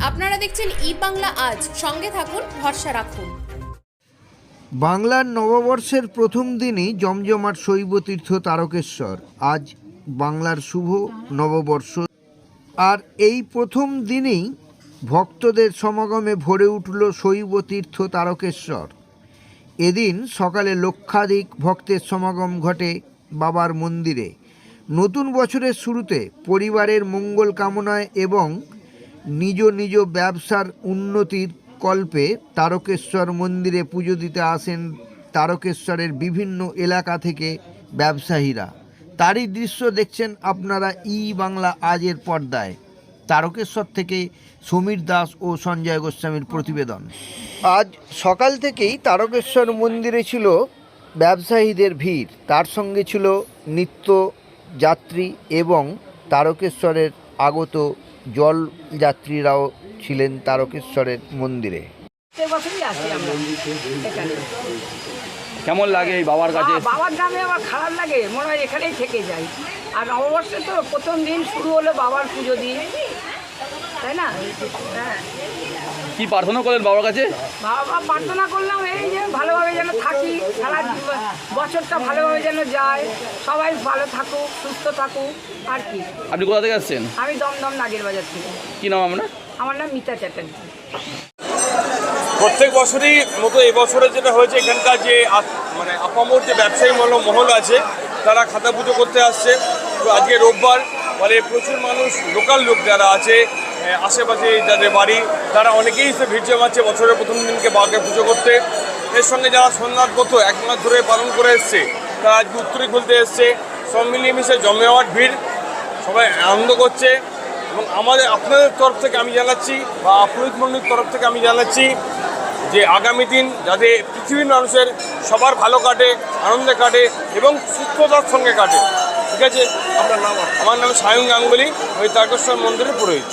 আপনারা দেখছেন ই বাংলা আজ। সঙ্গে থাকুন, ভরসা রাখুন। বাংলার নববর্ষের প্রথম দিনই জমজমাট শৈবতীর্থ তারকেশ্বর। আজ বাংলার শুভ নববর্ষ। আর এই প্রথম দিনেই ভক্তদের সমাগমে ভরে উঠল শৈবতীর্থ তারকেশ্বর। এদিন সকালে লক্ষাধিক ভক্তের সমাগম ঘটে বাবার মন্দিরে। নতুন বছরের শুরুতে পরিবারের মঙ্গল কামনায় এবং নিজ নিজ ব্যবসার উন্নতির কল্পে তারকেশ্বর মন্দিরে পুজো দিতে আসেন তারকেশ্বরের বিভিন্ন এলাকা থেকে ব্যবসায়ীরা। তারই দৃশ্য দেখছেন আপনারা ই বাংলা আজের পর্দায়। তারকেশ্বর থেকে সমীর দাস ও সঞ্জয় গোস্বামীর প্রতিবেদন। আজ সকাল থেকেই তারকেশ্বর মন্দিরে ছিল ব্যবসায়ীদের ভিড়। তার সঙ্গে ছিল নিত্য যাত্রী এবং তারকেশ্বরের আগত জল যাত্রীরাও ছিলেন তারকেশ্বরের মন্দিরে। কেমন লাগে এই বাবার কাছে? বাবার গ্রামে আমার খারাপ লাগে মনে হয় এখানেই থেকে যাই আর নববর্ষে তো প্রথম দিন শুরু হলো বাবার পুজো দিয়ে। তাই না? হ্যাঁ। কি প্রার্থনা করলেন বাবার কাছে? বাবা প্রার্থনা করলাম এই যে ভালোভাবে যেন থাকি সারা বছরটা ভালোভাবে যেন যায় সবাই ভালো থাকুক সুস্থ থাকুক আর কি। আপনি কোথা থেকে আসছেন? আমি দমদম নাগের বাজার থেকে। কি নাম আপনার? আমার নাম মিতা চ্যাটার্জি। প্রত্যেক বছরই মতো এবছরে যেটা হয়েছে এখানকার যে মানে আপামর যে ব্যবসায়ী মহল মহল আছে তারা খাতা পুজো করতে আসছে। তো আজকে রোববার ফলে প্রচুর মানুষ, লোকাল লোক যারা আছে আশেপাশে যাদের বাড়ি, তারা অনেকেই এসে ভিড় জমাচ্ছে বছরের প্রথম দিনকে বাঘে পুজো করতে। এর সঙ্গে যারা সন্ন্যাসগত এক মাস ধরে পালন করে এসছে, তারা আজকে উত্তরে খুলতে এসছে, সব মিলিয়ে মিশে জমে ভিড়, সবাই আনন্দ করছে। এবং আমাদের, আপনাদের তরফ থেকে আমি জানাচ্ছি, বা পুরোহিত মন্ডলীর তরফ থেকে আমি জানাচ্ছি, যে আগামী দিন যাতে পৃথিবীর মানুষের সবার ভালো কাটে, আনন্দে কাটে, এবং সুস্থতার সঙ্গে কাটে। আছে। আমার নাম সায়ন গাঙ্গুলি ওই তারকেশ্বর মন্দিরের পুরোহিত।